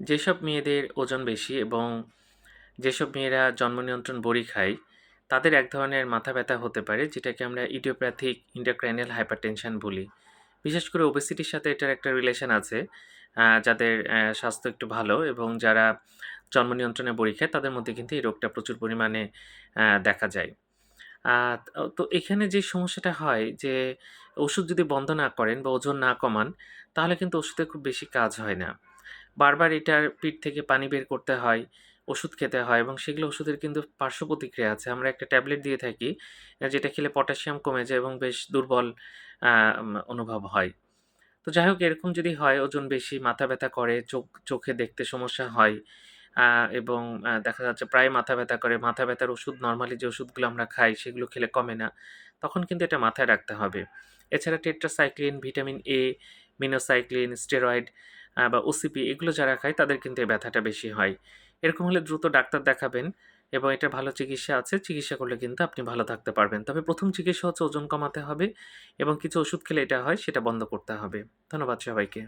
যেসব মেয়েদের ওজন বেশি এবং যেসব মেয়েরা জন্ম নিয়ন্ত্রণ বড়ি খায়, তাদের এক ধরনের মাথা ব্যথা হতে পারে, যেটাকে আমরা ইডিওপ্যাথিক ইন্টারক্রাইনাল হাইপারটেনশন বলি। বিশেষ করে ওবেসিটির সাথে এটার একটা রিলেশন আছে যাদের স্বাস্থ্য একটু ভালো এবং যারা জন্ম নিয়ন্ত্রণে বড়ি খায়, তাদের মধ্যে কিন্তু এই রোগটা প্রচুর পরিমাণে দেখা যায়। তো এখানে যে সমস্যাটা হয় যে, ওষুধ যদি বন্ধ না করেন বা ওজন না কমান, তাহলে কিন্তু ওষুধে খুব বেশি কাজ হয় না। বারবার এটার পিঠ থেকে পানি বের করতে হয়, ওষুধ খেতে হয় এবং সেগুলো ওষুধের কিন্তু পার্শ্ব প্রতিক্রিয়া আছে। আমরা একটা ট্যাবলেট দিয়ে থাকি যেটা খেলে পটাশিয়াম কমে যায় এবং বেশ দুর্বল অনুভব হয়। তো যাই হোক, এরকম যদি হয়, ওজন বেশি, মাথা ব্যথা করে, চোখ, চোখে দেখতে সমস্যা হয় এবং দেখা যাচ্ছে প্রায় মাথা ব্যথা করে, মাথা ব্যথার ওষুধ, নর্মালি যে ওষুধগুলো আমরা খাই, সেগুলো খেলে কমে না, তখন কিন্তু এটা মাথায় রাখতে হবে। এছাড়া tetracycline, vitamin A, minocycline, steroid বা ওসিপি এগুলো যারা খায়, তাদের কিন্তু এই ব্যথাটা বেশি হয়। এরকম হলে দ্রুত ডাক্তার দেখাবেন এবং এটা ভালো চিকিৎসা আছে, চিকিৎসা করলে কিন্তু আপনি ভালো থাকতে পারবেন। তবে প্রথম চিকিৎসা হচ্ছে ওজন কমাতে হবে এবং কিছু ওষুধ খেলে এটা হয়, সেটা বন্ধ করতে হবে। ধন্যবাদ সবাইকে।